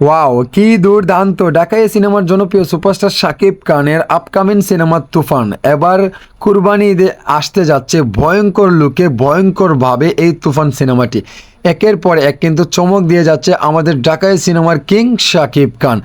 Wow কি দুর্দান্ত। ঢাকায় সিনেমার জনপ্রিয় সুপারস্টার শাকিব খানের আপকামিং সিনেমার তুফান। এবার কুরবানি আসতে যাচ্ছে ভয়ঙ্কর লুকে, ভয়ঙ্করভাবে এই তুফান সিনেমাটি। একের পর এক কিন্তু চমক দিয়ে যাচ্ছে আমাদের ঢাকায় সিনেমার কিং শাকিব খান।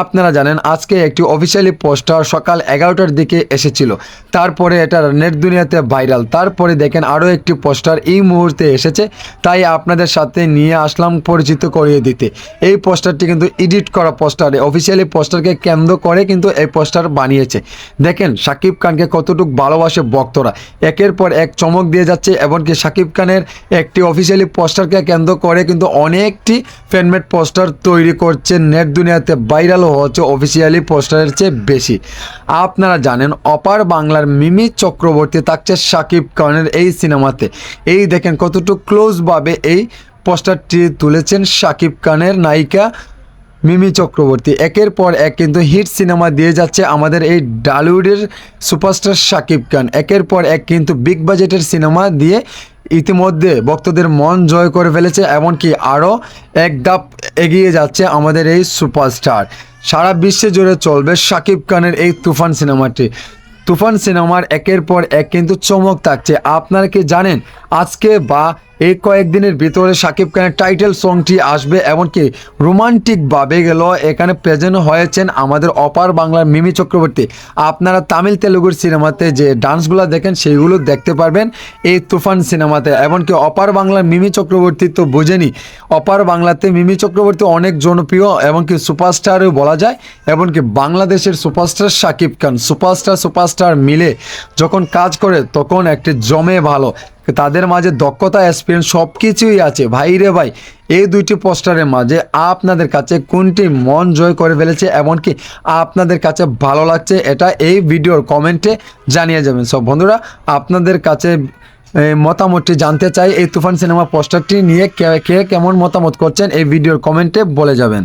আপনারা জানেন, আজকে একটি অফিসিয়ালি পোস্টার সকাল এগারোটার দিকে এসেছিল। তারপরে এটা নেট দুনিয়াতে ভাইরাল তারপরে দেখেন আরও একটি পোস্টার এই মুহূর্তে এসেছে। তাই আপনাদের সাথে নিয়ে আসলাম পরিচিত করিয়ে দিতে। এই পোস্টারটি কিন্তু এডিট করা পোস্টার অফিসিয়ালি পোস্টারকে কেন্দ্র করে কিন্তু এই পোস্টার বানিয়েছে। দেখেন, শাকিব খানকে কতটুকু ভালোবাসে ভক্তরা। একের পর এক চমক দিয়ে যাচ্ছে, এমনকি শাকিব খানের একটি অফিসিয়ালি পোস্টারকে কেন্দ্র করে কিন্তু অনেকটি ফ্যানমেড পোস্টার তৈরি করছে নেট দুনিয়াতে ভাইরালও হচ্ছে অফিসিয়ালি পোস্টারের চেয়ে বেশি। আপনারা জানেন, অপার বাংলার মিমি চক্রবর্তী থাকছে শাকিব খানের এই সিনেমাতে। এই দেখেন কতটুকু ক্লোজভাবে এই পোস্টারটি তুলেছেন শাকিব খানের নায়িকা মিমি চক্রবর্তী। একের পর এক কিন্তু হিট সিনেমা দিয়ে যাচ্ছে আমাদের এই ডালিউডের সুপারস্টার শাকিব খান। একের পর এক কিন্তু বিগ বাজেটের সিনেমা দিয়ে ইতিমধ্যে ভক্তদের মন জয় করে ফেলেছে, এমনকি আরও এক ধাপ এগিয়ে যাচ্ছে আমাদের এই সুপারস্টার। সারা বিশ্বে জুড়ে চলবে শাকিব খানের এই তুফান সিনেমাটি। তুফান সিনেমার একের পর এক কিন্তু চমক থাকছে। আপনারা কি জানেন আজকে বা এই কয়েকদিনের ভিতরে শাকিব খানের টাইটেল সংটি আসবে এমনকি রোমান্টিকভাবে গেল, এখানে প্রেজেন্ট হয়েছেন আমাদের অপার বাংলার মিমি চক্রবর্তী। আপনারা তামিল তেলুগুর সিনেমাতে যে ডান্সগুলো দেখেন, সেইগুলো দেখতে পারবেন এই তুফান সিনেমাতে। এমনকি অপার বাংলার মিমি চক্রবর্তী তো বুঝেনি। অপার বাংলাতে মিমি চক্রবর্তী অনেক জনপ্রিয়, এমনকি সুপারস্টারও বলা যায়। এমনকি বাংলাদেশের superstar Shakib Khan superstar superstar মিলে যখন কাজ করে, তখন একটি জমে ভালো। তাদের মাঝে দক্ষতা এক্সপিরিয়েন্স সব কিছুই আছে। ভাই রে ভাই, এই দুইটি পোস্টারের মাঝে আপনাদের কাছে কোনটি মন জয় করে ফেলেছে, এমনকি আপনাদের কাছে ভালো লাগছে, এটা এই ভিডিওর কমেন্টে জানিয়ে যাবেন। সব বন্ধুরা, আপনাদের কাছে মতামতটি জানতে চাই, এই তুফান সিনেমা পোস্টারটি নিয়ে কে কে কেমন মতামত করছেন, এই ভিডিওর কমেন্টে বলে যাবেন।